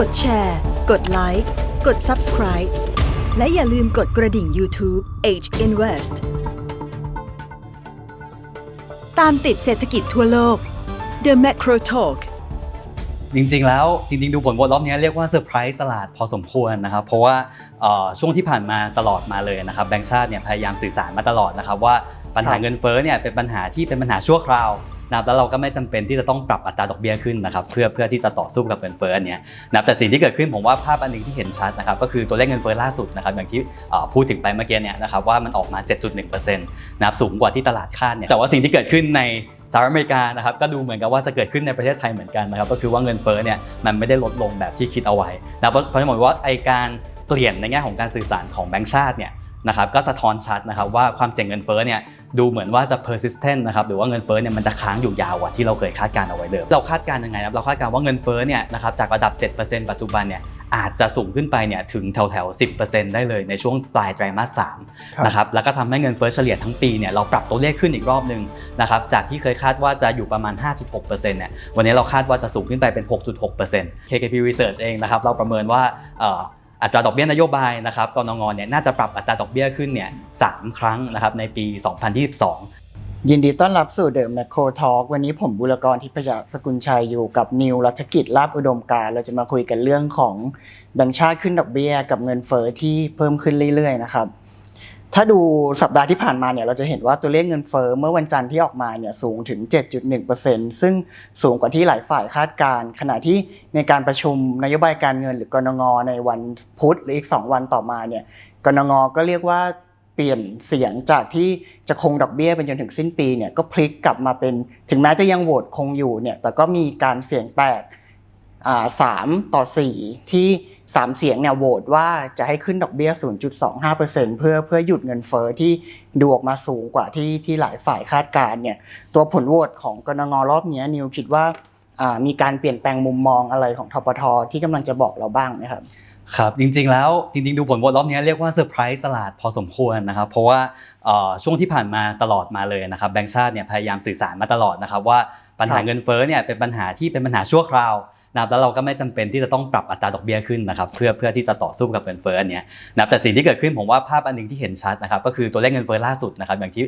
กดแชร์ กดไลค์ กด Subscribe และอย่าลืมกดกระดิ่ง YouTube H Invest ตามติดเศรษฐกิจทั่วโลก The Macro Talk จริงๆ แล้วจริงๆ ดูผลโหวตรอบนี้เรียกว่าเซอร์ไพรส์ตลาดพอสมควรนะครับเพราะว่าช่วงที่ผ่านมาตลอดมาเลยนะครับแบงก์ชาติเนี่ยพยายามสื่อสารมาตลอดนะครับว่าปัญหาเงินเฟ้อเนี่ยเป็นปัญหาที่เป็นปัญหาชั่วคราว นะครับแล้วเราก็ไม่จำเป็นที่จะต้องปรับอัตราดอกเบี้ยขึ้นนะครับเพื่อเพื่อที่จะต่อสู้กับเงินเฟ้ออันเนี้ยนะครับแต่สิ่งที่เกิดขึ้นผมว่าภาพอันหนึงที่เห็นชัดนะครับก็คือตัวเลขเงินเฟ้อล่าสุดนะครับอย่างที่พูดถึงไปเมื่อกี้เนี่ยนะครับว่ามันออกมา 7.1%นะครับสูงกว่าที่ตลาดคาดเนี่ยแต่ว่าสิ่งที่เกิดขึ้นในสหรัฐอเมริกานะครับก็ดูเหมือนกับว่าจะเกิดขึ้นในประเทศไทยเหมือนกันนะครับก็คือว่าเงินเฟ้อเนี่ยมันไม่ได้ลดลงแบบที่คิดเอาไว้นะเพราะฉะนั้นผมว่าไอการเปลี่ยนในแง่ของการสื่อสารของแบงก์ชาติเนี่ยนะครับก็สะท้อนชัดนะครับว่าความเสี่ยงเงินเฟ้อเนี่ย ดูเหมือนว่าจะ persistent นะครับหรือว่าเงินเฟ้อเนี่ยมันจะค้างอยู่ยาวกว่าที่เราเคยคาดการณ์เอาไว้เดิมเราคาดการณ์ยังไงครับเราคาดการณ์ว่าเงินเฟ้อเนี่ยนะครับจากระดับ 7%ปัจจุบันเนี่ยอาจจะสูงขึ้นไปเนี่ยถึงแถวแถวๆ10%ได้เลยในช่วงปลายไตรมาส3นะครับแล้วก็ทำให้เงินเฟ้อเฉลี่ยทั้งปีเนี่ยเราปรับตัวเลขขึ้นอีกรอบหนึ่งนะครับจากที่เคยคาดว่าจะอยู่ประมาณ 5.6%เนี่ยวันนี้เราคาดว่าจะสูงขึ้นไปเป็น 6.6% KKP Research เองนะครับเราประเมินว่าเอัตราดอกเบี้ยนโยบายนะครับกนงเนี่ยน่าจะปรับอัตราดอกเบี้ยขึ้นเนี่ยสามครั้งนะครับในปี 2022ยินดีต้อนรับสู่เด e ะแมคโครทอกวันนี้ผมบุรกรทิพยสกุลชัยอยู่กับนิวรัฐกิจลาบอุดมการ เราจะมาคุยกันเรื่องของแบงค์ชาติขึ้นดอกเบี้ยกับเงินเฟอ้อที่เพิ่มขึ้นเรื่อยๆนะครับ ถ้าดูสัปดาห์ที่ผ่านมาเนี่ยเราจะเห็นว่าตัวเลขเงินเฟอ้อเมื่อวันจันทร์ที่ออกมาเนี่ยสูงถึง 7.1%ซึ่งสูงกว่าที่หลายฝ่ายคาดการณ์ขณะที่ในการประชุมนโยบายการเงินหรือกนงในวันพุธหรืออีก 2 วันต่อมาเนี่ยกนงก็เรียกว่าเปลี่ยนเสียงจากที่จะคงดอกเบี้ยเป็นจนถึงสิ้นปีเนี่ยก็พลิกกลับมาเป็นถึงแม้จะยังโหวตคงอยู่เนี่ยแต่ก็มีการเสียงแตกสามต่อสี่ที่ สามเสียงเนี่ยโหวตว่าจะให้ขึ้นดอกเบี้ย 0.25%เพื่อเพื่อหยุดเงินเฟ้อที่ดูออกมาสูงกว่าที่ที่หลายฝ่ายคาดการณ์เนี่ยตัวผลโหวตของกนงรอบนี้นิวคิดว่าามีการเปลี่ยนแปลงมุมมองอะไรของทปทที่กำลังจะบอกเราบ้างไหมครับครับจริงๆแล้วจริงๆดูผลโหวตรอบนี้เรียกว่าเซอร์ไพรส์ตลาดพอสมควรนะครับเพราะว่าช่วงที่ผ่านมาตลอดมาเลยนะครับแบงก์ชาติเนี่ยพยายามสื่อสารมาตลอดนะครับว่าปัญหาเงินเฟ้อเนี่ยเป็นปัญหาที่เป็นปัญหาชั่วคราว นะครับแล้วเราก็ไม่จำเป็นที่จะต้องปรับอัตราดอกเบี้ยขึ้นนะครับเพื่อเพื่อที่จะต่อสู้กับเงินเฟ้ออันเนี้ยนะครับแต่สิ่งที่เกิดขึ้นผมว่าภาพอันหนึงที่เห็นชัดนะครับก็คือตัวเลขเงินเฟ้อล่าสุดนะครับอย่างที่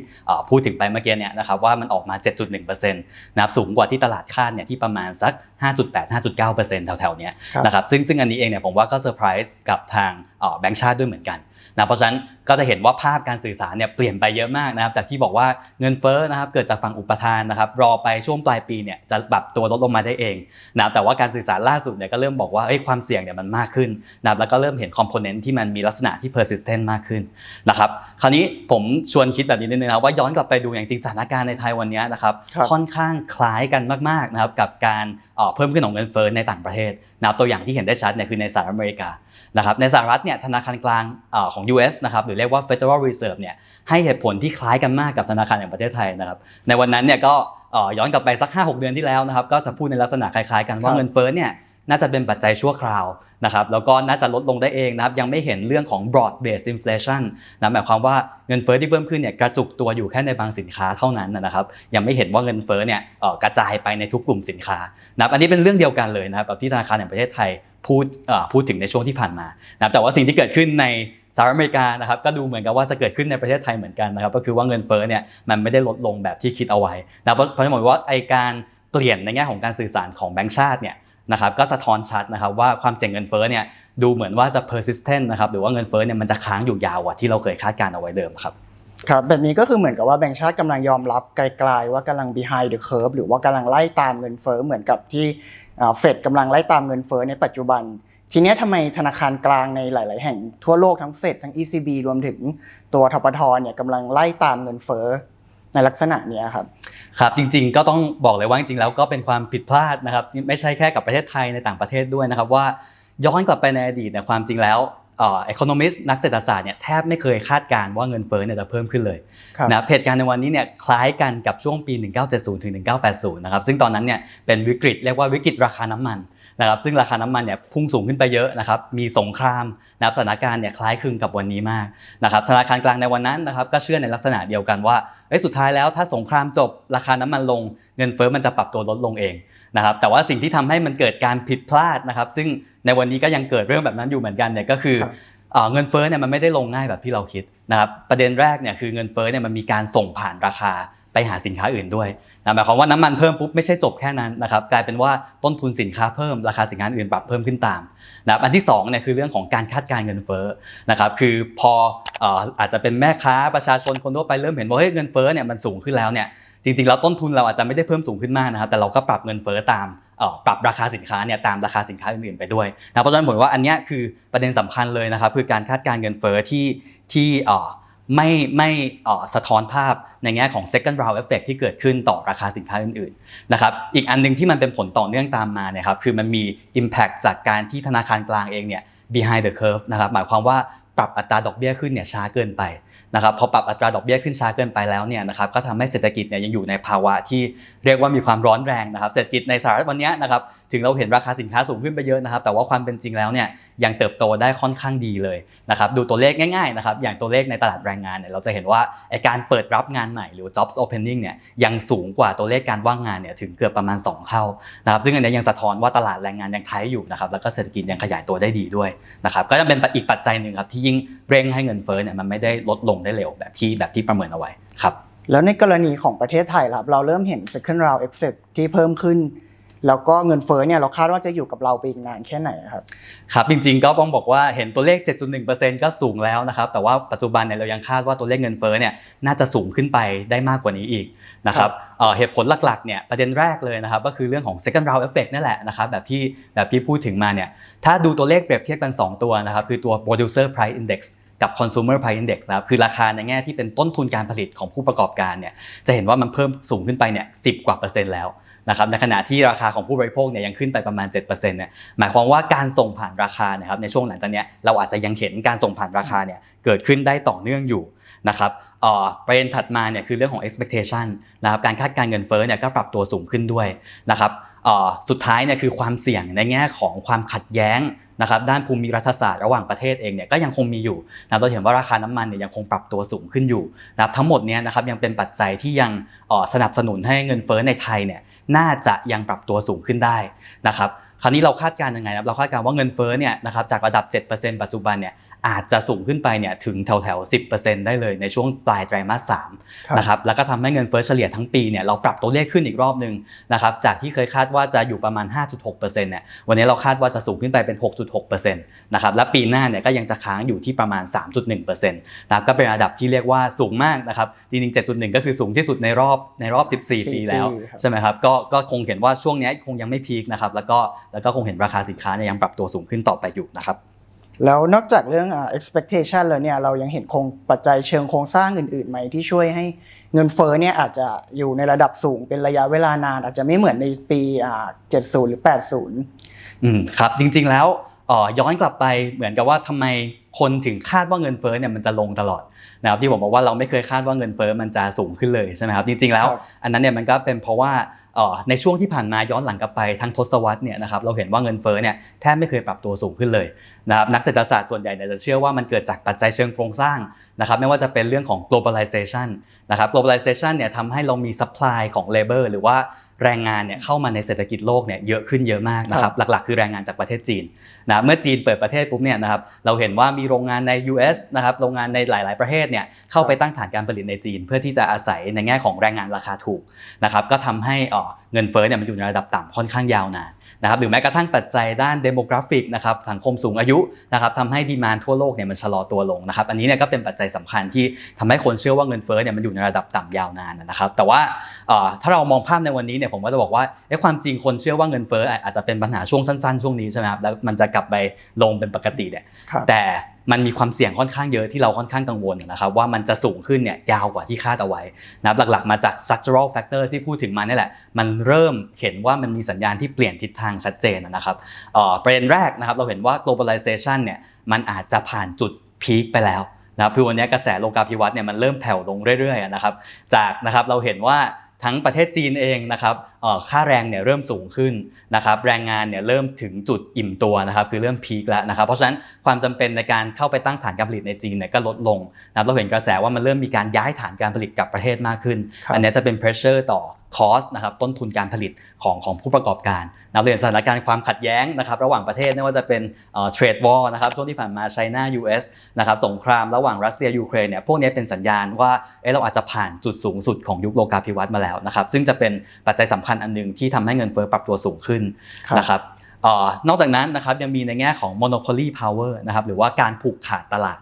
พูดถึงไปเมื่อกี้เนี่ยนะครับว่ามันออกมา 7.1%นะครับสูงกว่าที่ตลาดคาดเนี่ยที่ประมาณสัก 5.8-5.9%แถวๆเนี้ยนะครับซึ่งซึ่งอันนี้เองเนี่ยผมว่าก็เซอร์ไพรส์กับทางแบงก์ชาติด้วยเหมือนกัน นะเพราะฉะนั้นก็จะเห็นว่าภาพการสื่อสารเนี่ยเปลี่ยนไปเยอะมากนะครับจากที่บอกว่าเงินเฟ้อนะครับเกิดจากฝั่งอุปทานนะครับรอไปช่วงปลายปีเนี่ยจะปรับตัวลดลงมาได้เองนะครับแต่ว่าการสื่อสารล่าสุดเนี่ยก็เริ่มบอกว่าเอ้ยความเสี่ยงเนี่ยมันมากขึ้นนะครับแล้วก็เริ่มเห็นคอมโพเนนต์ที่มันมีลักษณะที่ persistent มากขึ้นนะครับคราวนี้ผมชวนคิดแบบนี้นิดนึงนะครับว่าย้อนกลับไปดูอย่างจริงสถานการณ์ในไทยวันนี้นะครับครับค่อนข้างคล้ายกันมากๆนะครับกับการเอ่อเพิ่มขึ้นของเงินเฟ้อในต่างประเทศนะครับตัวอย่างที่เห็นได้ชัดเนี่ยคือในสหรัฐอเมริกา นะครับในสหรัฐเนี่ยธนาคารกลางเอ่อของ US นะครับหรือเรียกว่า Federal Reserve เนี่ยให้เหตุผลที่คล้ายกันมากกับธนาคารแห่งประเทศไทยนะครับในวันนั้นเนี่ยก็เอ่อย้อนกลับไปสัก 5-6 เดือนที่แล้วนะครับก็จะพูดในลักษณะคล้ายๆ กันว่าครับเงินเฟ้อเนี่ยน่าจะเป็นปัจจัยชั่วคราวนะครับแล้วก็น่าจะลดลงได้เองนะครับยังไม่เห็นเรื่องของ broad based inflation นะหมายความว่าเงินเฟ้อที่เพิ่มขึ้นเนี่ยกระจุกตัวอยู่แค่ในบางสินค้าเท่านั้นนะครับยังไม่เห็นว่าเงินเฟ้อเนี่ยเอ่อกระจายไปในทุกกลุ่มสินค้านะครับอันนี้เป็นเรื่องเดียวกันเลยนะครับกับที่ธนาคารแห่งประเทศไทย พูดเอ่อพูดถึงในช่วงที่ผ่านมานะครับแต่ว่าสิ่งที่เกิดขึ้นในสหรัฐอเมริกานะครับก็ดูเหมือนกับว่าจะเกิดขึ้นในประเทศไทยเหมือนกันนะครับก็คือว่าเงินเฟ้อเนี่ยมันไม่ได้ลดลงแบบที่คิดเอาไว้นะเพราะเพราะฉะนั้นผมว่าไอการเปลี่ยนในแง่ของการสื่อสารของแบงก์ชาติเนี่ยนะครับก็สะท้อนชัดนะครับว่าความเสี่ยงเงินเฟ้อเนี่ยดูเหมือนว่าจะ persistent นะครับหรือว่าเงินเฟ้อเนี่ยมันจะค้างอยู่ยาวกว่าที่เราเคยคาดการเอาไว้เดิมครับ ครับแบบนี้ก็คือเหมือนกับว่าแบงก์ชาติกำลังยอมรับไกลๆว่ากำลัง behind the curve หรือว่ากำลังไล่ตามเงินเฟ้อเหมือนกับที่เฟดกำลังไล่ตามเงินเฟ้อในปัจจุบัน ทีนี้ทำไมธนาคารกลางในหลาย ๆ แห่งทั่วโลกทั้งเฟดทั้ง ECB รวมถึงตัวทปทเนี่ยกำลังไล่ตามเงินเฟ้อในลักษณะนี้ครับครับจริงๆก็ต้องบอกเลยว่าจริงๆแล้วก็เป็นความผิดพลาดนะครับไม่ใช่แค่กับประเทศไทยในต่างประเทศด้วยนะครับว่าย้อนกลับไปในอดีตเนี่ยความจริงแล้ว เอ่อ economist นักเศรษฐศาสตร์เนี่ยแทบไม่เคยคาดการณ์ว่าเงินเฟ้อเนี่ยจะเพิ่มขึ้นเลยครับนะเหตุการณ์ในวันนี้เนี่ยคล้ายกันกับช่วงปี 1970ถึง1980 นะครับซึ่งตอนนั้นเนี่ยเป็นวิกฤตเรียกว่าวิกฤตราคาน้ำมัน นะครับซึ่งราคาน้ำมันเนี่ยพุ่งสูงขึ้นไปเยอะนะครับมีสงครามนะครับสถานการณ์เนี่ยคล้ายคลึงกับวันนี้มากนะครับธนาคารกลางในวันนั้นนะครับก็เชื่อในลักษณะเดียวกันว่าเอ้ยอ้ยสุดท้ายแล้วถ้าสงครามจบราคาน้ำมันลง เงินเฟ้อมันจะปรับตัวลดลงเองนะครับแต่ว่าสิ่งที่ทำให้มันเกิดการผิดพลาดนะครับ ซึ่งในวันนี้ก็ยังเกิดเรื่องแบบนั้นอยู่เหมือนกันเนี่ยก็คือครับเอ่อเงินเฟ้อเนี่ยมันไม่ได้ลงง่ายแบบที่เราคิดนะครับประเด็นแรกเนี่ยคือเงินเฟ้อเนี่ยมันมีการส่งผ่านราคาไปหาสินค้าอื่นด้วย นะหมายความว่าน้ำมันเพิ่มปุ๊บไม่ใช่จบแค่นั้นนะครับกลายเป็นว่าต้นทุนสินค้าเพิ่มราคาสินค้าอื่นปรับเพิ่มขึ้นตามนะครับอันที่สองเนี่ยคือเรื่องของการคาดการเงินเฟ้อนะครับคือพออาจจะเป็นแม่ค้าประชาชนคนทั่วไปเริ่มเห็นว่าเฮ้ยเงินเฟ้อเนี่ยมันสูงขึ้นแล้วเนี่ยจริงๆแล้วต้นทุนเราอาจจะไม่ได้เพิ่มสูงขึ้นมากนะครับแต่เราก็ปรับเงินเฟ้อตามปรับราคาสินค้าเนี่ยตามราคาสินค้าอื่นๆไปด้วยนะเพราะฉะนั้นผมว่าอันนี้คือประเด็นสำคัญเลยนะครับคือการคาดการเงินเฟ้อที่ที่ ไม่ไม่สะท้อนภาพในแง่ของ second round effect ที่เกิดขึ้นต่อราคาสินค้าอื่นๆนะครับอีกอันหนึงที่มันเป็นผลต่อเนื่องตามมาเนี่ยครับคือมันมี impact จากการที่ธนาคารกลางเองเนี่ย behind the curve นะครับหมายความว่าปรับอัตราดอกเบี้ยขึ้นเนี่ยช้าเกินไป นะครับพอปรับอัตราดอกเบี้ยขึ้นช้าเกินไปแล้วเนี่ยนะครับก็ทำให้เศรษฐกิจเนี่ยยังอยู่ในภาวะที่เรียกว่ามีความร้อนแรงนะครับเศรษฐกิจในสหรัฐวันนี้นะครับถึงเราเห็นราคาสินค้าสูงขึ้นไปเยอะนะครับ แต่ว่าความเป็นจริงแล้วเนี่ยยังเติบโตได้ค่อนข้างดีเลยนะครับดูตัวเลขง่ายๆนะครับอย่างตัวเลขในตลาดแรงงานเนี่ยเราจะเห็นว่าการเปิดรับงานใหม่หรือ jobs opening เนี่ยยังสูงกว่าตัวเลขการว่างงานเนี่ยถึงเกือบประมาณ 2 เท่านะครับซึ่งอันนี้ยยังสะท้อนว่าตลาดแรงงานยังไทยอยู่นะครับแล้วก็เศรษฐกิจยังขยายตัวได้ดีด้วยนะครับก็จะเป็นอีกปัจจัยหนึ่งครับที่ยิ่งเร่งให้เงินเฟ้อเนี่ยมันไม่ได้ลดลงได้เร็วแบบที่แบบที่ประเมินเอาไว้ครับแล้วในกรณีของประเทศไทยครับเราเริ่มเห็น second round effect ที่เพิ่มขึ้น แล้วก็เงินเฟ้อเนี่ยเราคาดว่าจะอยู่กับเราไปอีกนานแค่ไหนครับครับจริงๆก็ต้องบอกว่าเห็นตัวเลข 7.1%ก็สูงแล้วนะครับแต่ว่าปัจจุบันเนี่ยเรายังคาดว่าตัวเลขเงินเฟ้อเนี่ยน่าจะสูงขึ้นไปได้มากกว่านี้อีกนะครับเอ่อเหตุผลหลักๆเนี่ยประเด็นแรกเลยนะครับก็คือเรื่องของ second round effect นั่นแหละนะครับแบบที่แบบที่พูดถึงมาเนี่ยถ้าดูตัวเลขเปรียบเทียบกัน 2 ตัวนะครับคือตัว producer price index กับ consumer price index นะครับคือราคาในแง่ที่เป็นต้นทุนการผลิตของผู้ประกอบการเนี่ยจะเห็นว่ามันเพิ่มสูงขึ้นไปเนี่ยสิกว่าเปอร์เซ็นต์แล้ว นะครับในขณะที่ราคาของผู้บริโภคเนี่ยยังขึ้นไปประมาณ7%เนี่ยหมายความว่าการส่งผ่านราคานะครับในช่วงหลังจากนี้เราอาจจะยังเห็นการส่งผ่านราคาเนี่ยเกิดขึ้นได้ต่อเนื่องอยู่นะครับประเด็นถัดมาเนี่ยคือเรื่องของ expectation นะครับการคาดการเงินเฟ้อเนี่ยก็ปรับตัวสูงขึ้นด้วยนะครับสุดท้ายเนี่ยคือความเสี่ยงในแง่ของความขัดแย้งนะครับด้านภูมิรัฐศาสตร์ระหว่างประเทศเองเนี่ยก็ยังคงมีอยู่นะครับเราเห็นว่าราคาน้ำมันเนี่ยยังคงปรับตัวสูงขึ้นอยู่นะครับทั้งหมดเนี้นะครับยังเป็นปัจจัยที่ยังสนับสนุนให้เงินเฟ้อในไทยเนี่ย น่าจะยังปรับตัวสูงขึ้นได้นะครับคราวนี้เราคาดการณ์ยังไงครับเราคาดการณ์ว่าเงินเฟ้อเนี่ยนะครับจากระดับ 7%ปัจจุบันเนี่ย อาจจะสูงขึ้นไปเนี่ยถึงแถวแถวๆ10%ได้เลยในช่วงปลายไตรมาสครับ3นะครับแล้วก็ทำให้เงินเฟ้อเฉลี่ยทั้งปีเนี่ยเราปรับตัวเลขขึ้นอีกรอบหนึ่งนะครับจากที่เคยคาดว่าจะอยู่ประมาณ 5.6%เนี่ยวันนี้เราคาดว่าจะสูงขึ้นไปเป็น 6.6%นะครับและปีหน้าเนี่ยก็ยังจะค้างอยู่ที่ประมาณ 3.1%นะครับก็เป็นระดับที่เรียกว่าสูงมากนะครับจริงๆ7.1 ก็คือสูงที่สุดในรอบในรอบ 14 ปีแล้วปีครับใช่ไหมครับก็ก็คงเห็นว่าช่วงเนี้ยคงยังไม่พีคนะครับแล้วก็แล้วก็คงเห็นราคาสินค้าเนี่ยยังปรับตัวสูงขึ้นต่อไปอยู่นะครับ แล้วนอกจากเรื่องอ่า expectation แล้วเนี่ยเรายังเห็นโครงปัจจัยเชิงโครงสร้างอื่นๆไหมที่ช่วยให้เงินเฟ้อเนี่ยอาจจะอยู่ในระดับสูงเป็นระยะเวลานาน อาจจะไม่เหมือนในปีอ่า70 หรือ 80 อืมครับจริงๆแล้วเอ่อย้อนกลับไปเหมือนกับว่าทำไมคนถึงคาดว่าเงินเฟ้อเนี่ยมันจะลงตลอดนะครับที่ผมบอกว่าเราไม่เคยคาดว่าเงินเฟ้อมันจะสูงขึ้นเลยใช่ไหมครับจริงๆแล้วครับอันนั้นเนี่ยมันก็เป็นเพราะว่าเอ่อ ในช่วงที่ผ่านมาย้อนหลังกลับไปทั้งทศวรรษเนี่ยนะครับเราเห็นว่าเงินเฟ้อเนี่ยแทบไม่เคยปรับตัวสูงขึ้นเลยนะครับนักเศรษฐศาสตร์ส่วนใหญ่เนี่ยจะเชื่อว่ามันเกิดจากปัจจัยเชิงโครงสร้างนะครับไม่ว่าจะเป็นเรื่องของ globalization นะครับ globalization เนี่ยทำให้เรามี supply ของ labor หรือว่า แรงงานเนี่ยเข้ามาในเศรษฐกิจโลกเนี่ยเยอะขึ้นเยอะมากนะครับหลักๆ คือแรงงานจากประเทศจีนนะเมื่อจีนเปิดประเทศปุ๊บเนี่ยนะครับเราเห็นว่ามีโรงงานใน US นะครับโรงงานในหลาย ๆประเทศเนี่ยเข้าไปตั้งฐานการผลิตในจีน เพื่อที่จะอาศัยในแง่ของแรงงานราคาถูกนะครับก็ทำให้เอ่อเงินเฟ้อเนี่ยมันอยู่ในระดับต่ำค่อนข้างยาวนาน นะครับหรือแม้กระทั่งปัจจัยด้านเดโมกราฟิกนะครับสังคมสูงอายุนะครับทำให้ดีมานทั่วโลกเนี่ยมันชะลอตัวลงนะครับอันนี้เนี่ยก็เป็นปัจจัยสำคัญที่ทำให้คนเชื่อว่าเงินเฟ้อเนี่ยมันอยู่ในระดับต่ำยาวนานนะครับแต่ว่าเอ่อถ้าเรามองภาพในวันนี้เนี่ยผมก็จะบอกว่าเอ๊ะความจริงคนเชื่อว่าเงินเฟ้ออาจจะเป็นปัญหาช่วงสั้นๆ ช่วงนี้ใช่ไหมครับแล้วมันจะกลับไปลงเป็นปกติเนี่ยครับแต่ มันมีความเสี่ยงค่อนข้างเยอะที่เราค่อนข้างกังวลนะครับว่ามันจะสูงขึ้นเนี่ยยาวกว่าที่คาดเอาไว้นะครับหลักๆมาจาก structural factor ที่พูดถึงมานี่แหละ มันเริ่มเห็นว่ามันมีสัญญาณที่เปลี่ยนทิศทางชัดเจนนะครับประเด็นแรกนะครับเราเห็นว่า globalization เนี่ยมันอาจจะผ่านจุดพีคไปแล้วนะครับคือวันนี้กระแสโลกาภิวัตน์เนี่ยมันเริ่มแผ่วลงเรื่อยๆนะครับจากนะครับเราเห็นว่าทั้งประเทศจีนเองนะครับ ค่าแรงเนี่ยเริ่มสูงขึ้นนะครับแรงงานเนี่ยเริ่มถึงจุดอิ่มตัวนะครับคือเริ่มพีคแล้วนะครับเพราะฉะนั้นความจำเป็นในการเข้าไปตั้งฐานการผลิตในจีนเนี่ยก็ลดลงนะครับเราเห็นกระแสว่ามันเริ่มมีการย้ายฐานการผลิตกลับประเทศมากขึ้นครับอันเนี้ยจะเป็น pressure ต่อ cost นะครับต้นทุนการผลิตของของผู้ประกอบการนะครับเราเห็นสถานการณ์ความขัดแย้งนะครับระหว่างประเทศไม่ว่าจะเป็นเอ่อ trade war นะครับช่วงที่ผ่านมา China US นะครับสงครามระหว่างรัสเซียยูเครนเนี่ยพวกเนี้ยเป็นสัญญาณว่าเอ๊ะเราอาจจะผ่านจุดสูงสุดของยุคโลกาภิวัตน์มาแล้วนะครับซึ่งจะเป็นปัจจัยสำคัญอันหนึงที่ทำให้เงินเฟ้อปรับตัวสูงขึ้นครับนะครับเอ่อนอกจากนั้นนะครับยังมีในแง่ของ monopoly power นะครับหรือว่าการผูกขาดตลาด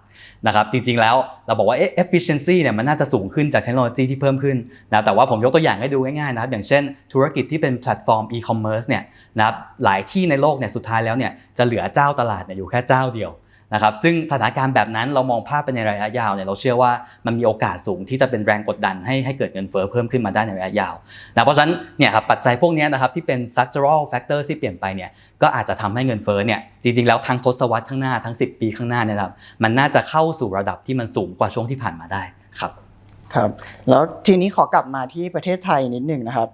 นะครับจริงๆแล้วเราบอกว่าเอ๊ะ efficiency เนี่ยมันน่าจะสูงขึ้นจากเทคโนโลยีที่เพิ่มขึ้นนะแต่ว่าผมยกตัวอย่างให้ดูง่ายๆนะครับอย่างเช่น ธุรกิจที่เป็นแพลตฟอร์ม e-commerce เนี่ยนะครับหลายที่ในโลกเนี่ยสุดท้ายแล้วเนี่ยจะเหลือเจ้าตลาดเนี่ยอยู่แค่เจ้าเดียว นะครับซึ่งสถานการณ์แบบนั้นเรามองภาพไปในระยะยาวเนี่ยเราเชื่อว่ามันมีโอกาสสูงที่จะเป็นแรงกดดันให้ให้เกิดเงินเฟ้อเพิ่มขึ้นมาได้ในระยะยาวนะเพราะฉะนั้นเนี่ยครับปัจจัยพวกนี้นะครับที่เป็น structural factor ที่เปลี่ยนไปเนี่ยก็อาจจะทำให้เงินเฟ้อเนี่ยจริงๆแล้วทั้งทศวรรษข้างหน้าทั้ง 10 ปีข้างหน้าเนี่ยครับมันน่าจะเข้าสู่ระดับที่มันสูงกว่าช่วงที่ผ่านมาได้ครับครับแล้วทีนี้ขอกลับมาที่ประเทศไทยนิดหนึ่งนะครับ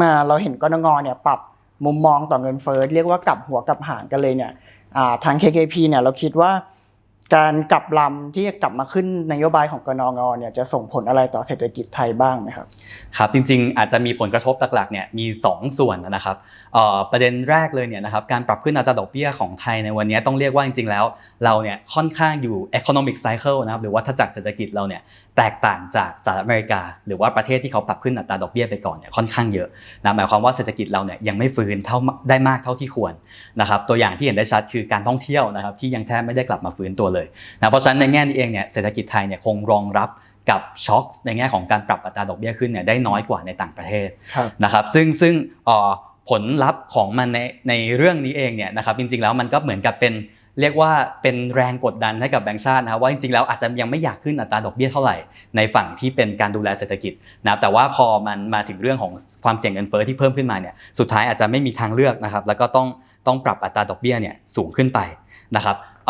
มาเราเห็นกนงเนี่ยปรับมุมมองต่อเงินเฟ้อเรียกว่ากลับหัวกลับหางกันเลยเนี่ย ทาง KKP เนี่ยเราคิดว่า การกลับลำที่จะกลับมาขึ้นนโยบายของกนงเนี่ยจะส่งผลอะไรต่อเศรษฐกิจไทยบ้างไหมครับครับจริงๆ อาจจะมีผลกระทบหลักๆเนี่ยมี 2 ส่วนนะครับประเด็นแรกเลยเนี่ยนะครับการปรับขึ้นอัตราดอกเบี้ยของไทยในวันนี้ต้องเรียกว่าจริงๆแล้ว เราเนี่ยค่อนข้างอยู่ economic cycle นะครับหรือว่าถ้าจักเศรษฐกิจเราเนี่ยแตกต่างจากสหรัฐอเมริกา หรือว่าประเทศที่เขาปรับขึ้นอัตราดอกเบี้ยไปก่อนเนี่ยค่อนข้างเยอะนะหมายความว่าเศรษฐกิจเราเนี่ยยังไม่ฟื้นเท่าได้มากเท่าที่ควรนะครับตัวอย่างที่เห็นได้ชัดคือการท่องเที่ยวนะครับที่ยังแทบไม่ได้กลับมาฟื้นตัวเลยนะเพราะฉะนั้นในแง่นี้เองเนี่ยเศรษฐกิจไทยเนี่ยคงรองรับกับช็อคในแง่ของการปรับอัตราดอกเบี้ยขึ้นเนี่ยได้น้อยกว่าในต่างประเทศครับนะครับซึ่งซึ่งเอ่อผลลัพธ์ของมันในในเรื่องนี้เองเนี่ยนะครับจริงๆแล้วมันก็เหมือนกับเป็นเรียกว่าเป็นแรงกดดันให้กับแบงก์ชาตินะครับว่าจริงๆแล้วอาจจะยังไม่อยากขึ้นอัตราดอกเบี้ยเท่าไหร่ในฝั่งที่เป็นการดูแลเศรษฐกิจนะครับแต่ว่าพอมันมาถึงเรื่องของความเสี่ยงเงินเฟ้อที่เพิ่มขึ้นมาเนี่ยสุดท้ายอาจจะไม่มีทางเลือกนะครับแล้วก็ต้องต้องปรับอัตราดอกเบี้ยเนี่ยสูงขึ้นไปนะครับเ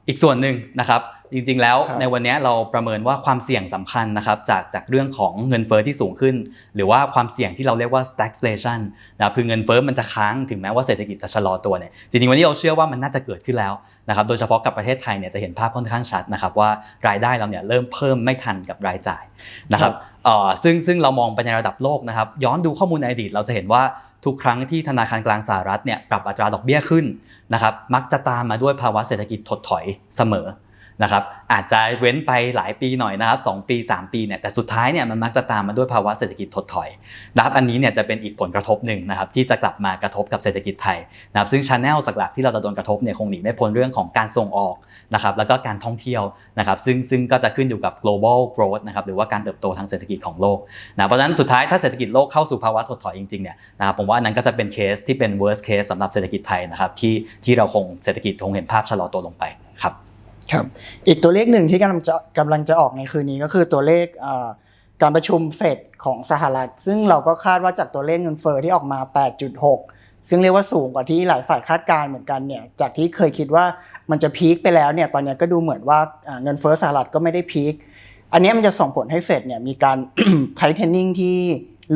อ่ออีกส่วนหนึ่งนะครับจริงๆแล้วครับในวันนี้เราประเมินว่าความเสี่ยงสำคัญนะครับจากจากเรื่องของเงินเฟ้อที่สูงขึ้น หรือว่าความเสี่ยงที่เราเรียกว่า stagflation นะครับคือเงินเฟ้อมันจะค้างถึงแม้ว่าเศรษฐกิจจะชะลอตัวเนี่ยจริงๆวันนี้เราเชื่อว่ามันน่าจะเกิดขึ้นแล้วนะครับโดยเฉพาะกับประเทศไทยเนี่ยจะเห็นภาพค่อนข้างชัดนะครับว่ารายได้เราเนี่ยเริ่มเพิ่มไม่ทันกับรายจ่ายนะครับเอ่อซึ่งซึ่งเรามองไปในระดับโลกนะครับย้อนดูข้อมูลในอดีตเราจะเห็นว่า ทุกครั้งที่ธนาคารกลางสหรัฐเนี่ยปรับอัตราดอกเบี้ยขึ้นนะครับมักจะตามมาด้วยภาวะเศรษฐกิจถดถอยเสมอ นะครับอาจจะเว้นไปหลายปีหน่อยนะครับ2ปี 3 ปีเนี่ยแต่สุดท้ายเนี่ยมันมักจะตามมาด้วยภาวะเศรษฐกิจถดถอยนะครับอันนี้เนี่ยจะเป็นอีกผลกระทบหนึ่งนะครับที่จะกลับมากระทบกับเศรษฐกิจไทยนะครับซึ่งชาแนลหลักๆที่เราจะโดนกระทบเนี่ยคงหนีไม่พ้นเรื่องของการส่งออกนะครับแล้วก็การท่องเที่ยวนะครับซึ่งซึ่งก็จะขึ้นอยู่กับ global growth นะครับหรือว่าการเติบโตทางเศรษฐกิจของโลกนะเพราะฉะนั้นสุดท้ายถ้าเศรษฐกิจโลกเข้าสู่ภาวะถดถอยจริงๆเนี่ยนะครับผมว่าอันนั้นก็จะเป็นเคสที่เป็น worst case สำหรับเศรษฐกิจไทยนะครับที่ที่เราคงเศรษฐกิจคงเห็นภาพชะลอตัวลงไปครับ ครับอีกตัวเลขหนึ่งที่กำลังจะกำลังจะออกในคืนนี้ก็คือตัวเลขการประชุมเฟดของสหรัฐ ซึ่งเราก็คาดว่าจากตัวเลขเงินเฟอ้อที่ออกมา 8.6 ซึ่งเรียกว่าสูงกว่าที่หลายฝ่ายคาดการเหมือนกันเนี่ยจากที่เคยคิดว่ามันจะพีคไปแล้วเนี่ยตอนนี้ก็ดูเหมือนว่าเงินเฟอ้อสหรัฐก็ไม่ได้พีคอันนี้มันจะส่งผลให้เฟดเนี่ยมีการไทเทนนิ่งที่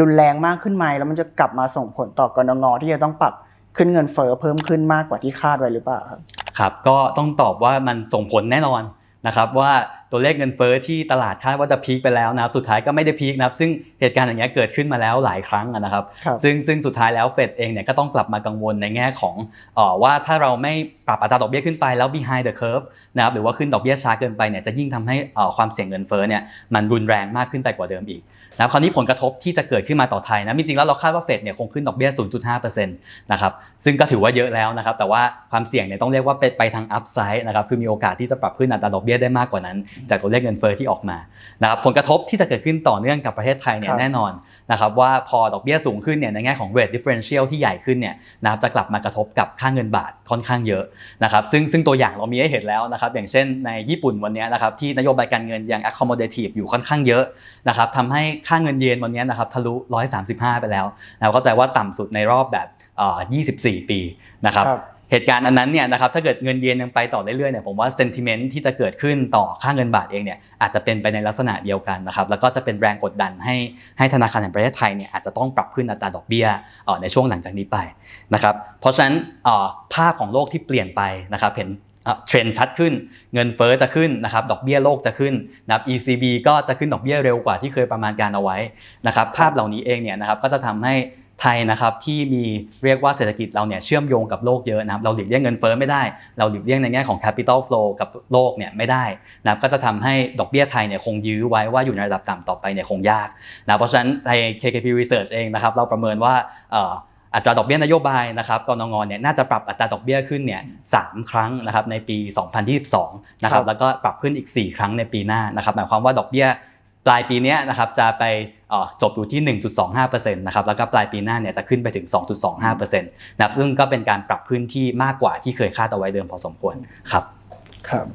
รุนแรงมากขึ้นไหมแล้วมันจะกลับมาส่งผลต่อกรงที่จะต้องปรับขึ้นเงินเฟอ้อเพิ่มขึ้นมากกว่าที่คาดไว้หรือเปล่าครับ ครับก็ต้องตอบว่ามันส่งผลแน่นอนนะครับว่าตัวเลขเงินเฟ้อที่ตลาดคาดว่าจะพีคไปแล้วนะครับสุดท้ายก็ไม่ได้พีคนะครับซึ่งเหตุการณ์อย่างเงี้ยเกิดขึ้นมาแล้วหลายครั้งอะนะครับครับ ซึ่งซึ่งสุดท้ายแล้วเฟดเองเนี่ยก็ต้องกลับมากังวลในแง่ของเอ่อว่าถ้าเราไม่ปรับอัตราดอกเบี้ยขึ้นไปแล้ว behind the curve นะครับหรือว่าขึ้นดอกเบี้ยช้าเกินไปเนี่ยจะยิ่งทำให้เอ่อความเสี่ยงเงินเฟ้อเนี่ยมันรุนแรงมากขึ้นไปกว่าเดิมอีกนะครับคราวนี้ผลกระทบที่จะเกิดขึ้นมาต่อไทยนะจริงๆแล้วเราคาดว่าเฟดเนี่ยคงขึ้นดอกเบี้ย 0.5%นะครับซึ่งก็ถือว่าเยอะแล้วนะครับแต่ว่าความเสี่ยงเนี่ยต้องเรียกว่าเป็นไปทาง upside นะครับคือมีโอกาสที่จะปรับขึ้นอัตราดอกเบี้ยได้มากกว่านั้นจากตัวเลขเงินเฟ้อที่ออกมานะครับผลกระทบที่จะเกิดขึ้นต่อเนื่องกับประเทศไทยเนี่คยรับแน่นอนนะครับว่าพอดอกเบี้ยสูงขึ้นเนี่ยในแง่ของ rate differential ที่ใหญ่ขึ้นเนี่ยนะครับจะกลับมากระทบกับค่าเงินบาทค่อนข้างเยอะนะครับซึ่งซึ่งตัวอย่างเรามีให้เห็นแล้วนะครับอย่างเช่นในญี่ปุ่นวันเนี้ยนะครับที่นโยบายการเงินยัง accommodative อยู่ค่อนข้างเยอะนะครับทำให้ค่าเงินเยนวันเนี้ยนะครับทะลุ 135 ไปแล้วนะครับเข้าใจว่าต่ำสุดในรอบแบบเอ่อ24 ปีนะครับครับ เหตุการณ์อันนั้นเนี่ยนะครับถ้าเกิดเงินเยนยังไปต่อเรื่อยๆเนี่ยผมว่าเซนติเมนต์ที่จะเกิดขึ้นต่อค่าเงินบาทเองเนี่ยอาจจะเป็นไปในลักษณะเดียวกันนะครับแล้วก็จะเป็นแรงกดดันให้ให้ธนาคารแห่งประเทศไทยเนี่ยอาจจะต้องปรับขึ้นอัตราดอกเบี้ยอ่อในช่วงหลังจากนี้ไปนะครับเพราะฉะนั้นอ่อภาพของโลกที่เปลี่ยนไปนะครับเห็นเทรนชัดขึ้น เงินเฟ้อจะขึ้นนะครับ ดอกเบี้ยโลกจะขึ้นนะครับ ECB ก็จะขึ้นดอกเบี้ยเร็วกว่าที่เคยประมาณการเอาไว้นะครับ ภาพเหล่านี้เองเนี่ยนะครับก็จะทำให้ ไทยนะครับที่มีเรียกว่าเศรษฐกิจเราเนี่ยเชื่อมโยงกับโลกเยอะนะครับเราหลีกเลี่ยงเงินเฟ้อไม่ได้ เราหลีกเลี่ยงในแง่ของ capital flow กับโลกเนี่ยไม่ได้นะครับก็จะทำให้ดอกเบี้ยไทยเนี่ยคงยื้อไว้ว่าอยู่ในระดับต่ำต่อไปเนี่ยคงยากนะเพราะฉะนั้นใน KKP Research เองนะครับเราประเมินว่าอัตราดอกเบี้ยนโยบายนะครับกนงเนี่ยน่าจะปรับอัตราดอกเบี้ยขึ้นเนี่ยสามครั้งนะครับในปี 2022 นะครัครับบแล้วก็ปรับขึ้นอีก 4 ครั้งในปีหน้านะครับหมายความว่าดอกเบี้ย ปลายปีเนี้ยนะครับจะไปเอ่อจบอยู่ที่ 1.25%นะครับแล้วก็ปลายปีหน้าเนี่ยจะขึ้นไปถึง 2.25%นะครับซึ่งก็เป็นการปรับขึ้นที่มากกว่าที่เคยคาดเอาไว้เดิมพอสมควรครับครับ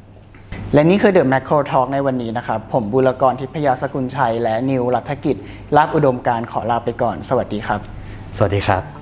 และนี่คือ The Macro Talk ในวันนี้นะครับ ผมบุรกรทิพยาสกุลชัย และนิวรัฐกิจลาบอุดมการณ์ขอลาไปก่อน สวัสดีครับ สวัสดีครับ